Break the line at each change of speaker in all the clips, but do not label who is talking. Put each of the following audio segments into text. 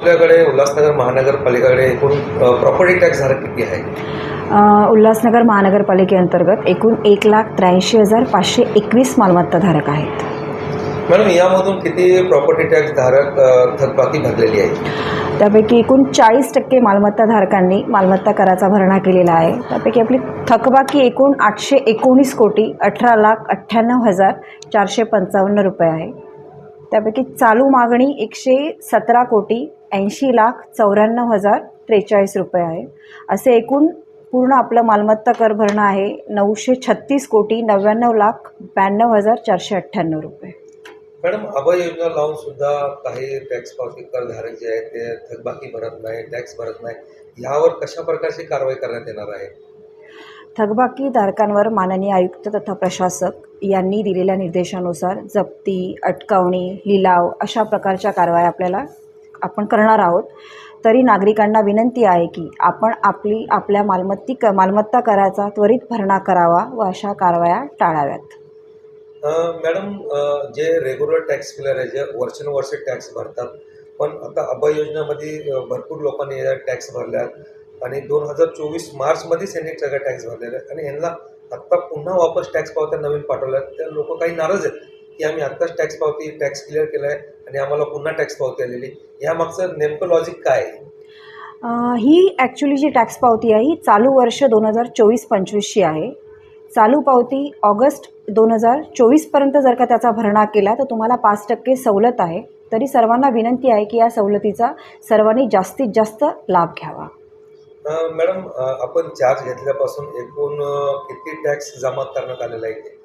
आपल्याकडे उल्हासनगर महानगरपालिकेकडे एकूण property tax धारक किती आहे?
उल्हासनगर महानगरपालिकेअंतर्गत एकूण एक लाख त्र्याऐंशी हजार पाचशे एकवीस मालमत्ताधारक आहेत.
मॅडम यामधून किती प्रॉपर्टी टॅक्स धारक अ, थकबाकी भरलेली आहे?
त्यापैकी एकूण चाळीस टक्के मालमत्ताधारकांनी मालमत्ता कराचा भरणा केलेला आहे. त्यापैकी आपली थकबाकी एकूण आठशे एकोणीस कोटी अठरा लाख अठ्ठ्याण्णव हजार चारशे पंचावन्न रुपये आहे. त्यापैकी चालू मागणी एकशे सतरा कोटी ऐंशी लाख चौऱ्याण्णव हजार त्रेचाळीस रुपये आहे. असे एकूण पूर्ण आपलं मालमत्ता कर भरणं आहे नऊशे छत्तीस कोटी नव्याण्णव लाख ब्याण्णव हजार चारशे अठ्ठ्याण्णव रुपये.
मॅडम अभय योजना लावून सुद्धा काही टॅक्स पावती करधारक जे आहेत ते थकबाकी भरत नाही टॅक्स भरत नाही यावर कशा प्रकारची कारवाई करण्यात येणार आहे?
थकबाकीधारकांवर माननीय आयुक्त तथा प्रशासक यांनी दिलेल्या निर्देशानुसार जप्ती अटकावणी लिलाव अशा प्रकारच्या कारवाया आपल्याला आपण करणार आहोत तरी नागरिकांना विनंती आहे की आपण आपली आपल्या मालमत्ती क मालमत्ता कराचा त्वरित भरणा करावा व अशा कारवाया टाळाव्यात.
मॅडम जे रेग्युलर टॅक्स क्लिअर आहे जे वर्षानुवर्षे टॅक्स भरतात पण आता अभय योजनेमध्ये भरपूर लोकांनी टॅक्स भरल्यात आणि दोन हजार चोवीस मार्चमध्येच यांनी सगळ्या टॅक्स भरलेलं आहे आणि यांना आत्ता पुन्हा वापस टॅक्स पावत्या नवीन पाठवल्यात. त्या लोक काही नाराज आहेत की आम्ही आत्ताच टॅक्स पावती टॅक्स क्लिअर केला आहे आणि आम्हाला पुन्हा टॅक्स पावती आलेली. यामागचं नेमकं लॉजिक काय आहे?
ही ॲक्च्युली जी टॅक्स पावती आहे ही चालू वर्ष दोन हजार चोवीस पंचवीसची आहे. चालू पावती ऑगस्ट दोन हजार चोवीसपर्यंत जर का त्याचा भरणा केला तर तुम्हाला पाच टक्के सवलत आहे. तरी सर्वांना विनंती आहे की या सवलतीचा सर्वांनी जास्तीत जास्त लाभ घ्यावा.
मॅडम आपण चार्ज घेतल्यापासून एकूण किती टॅक्स जमा करण्यात आलेला आहे?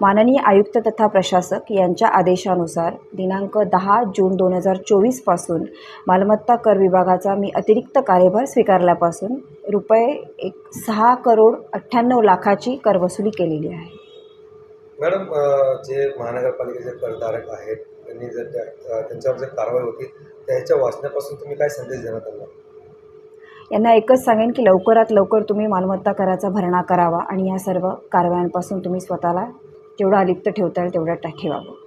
माननीय आयुक्त तथा प्रशासक यांच्या आदेशानुसार दिनांक दहा जून दोन हजार चोवीसपासून मालमत्ता कर विभागाचा मी अतिरिक्त कार्यभार स्वीकारल्यापासून रुपये एक सहा करोड अठ्ठ्याण्णव लाखाची करवसुली केलेली आहे.
मॅडम जे महानगरपालिकेचे करधारक आहेत त्यांनी जर त्या त्यांच्यावर जर कारवाई होती त्याच्या वाचण्यापासून तुम्ही काय संदेश देणार त्यांना?
यांना एकच सांगेन की लवकरात लवकर तुम्ही मालमत्ता कराचा भरणा करावा आणि या सर्व कारवायांपासून तुम्ही स्वतःला जेवढं अलिप्त ठेवता येईल तेवढं ठेवावं.